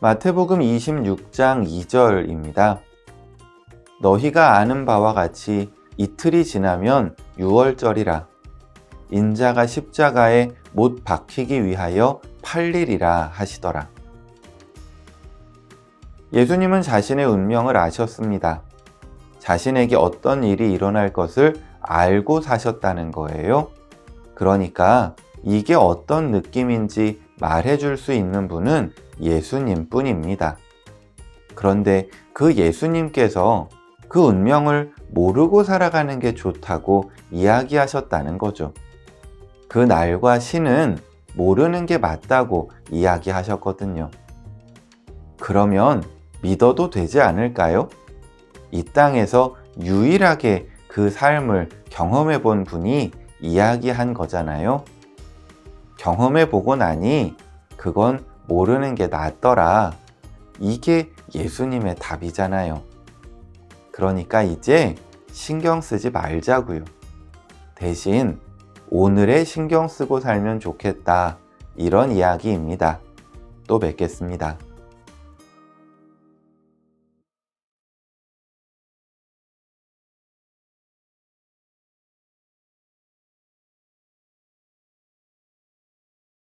마태복음 26장 2절입니다. 너희가 아는 바와 같이 이틀이 지나면 유월절이라 인자가 십자가에 못 박히기 위하여 팔리리라 하시더라. 예수님은 자신의 운명을 아셨습니다. 자신에게 어떤 일이 일어날 것을 알고 사셨다는 거예요. 그러니까 이게 어떤 느낌인지 말해줄 수 있는 분은 예수님 뿐입니다. 그런데 그 예수님께서 그 운명을 모르고 살아가는 게 좋다고 이야기하셨다는 거죠. 그 날과 시는 모르는 게 맞다고 이야기하셨거든요. 그러면 믿어도 되지 않을까요? 이 땅에서 유일하게 그 삶을 경험해 본 분이 이야기한 거잖아요. 경험해 보고 나니 그건 모르는 게 낫더라. 이게 예수님의 답이잖아요. 그러니까 이제 신경 쓰지 말자고요. 대신 오늘에 신경 쓰고 살면 좋겠다. 이런 이야기입니다. 또 뵙겠습니다.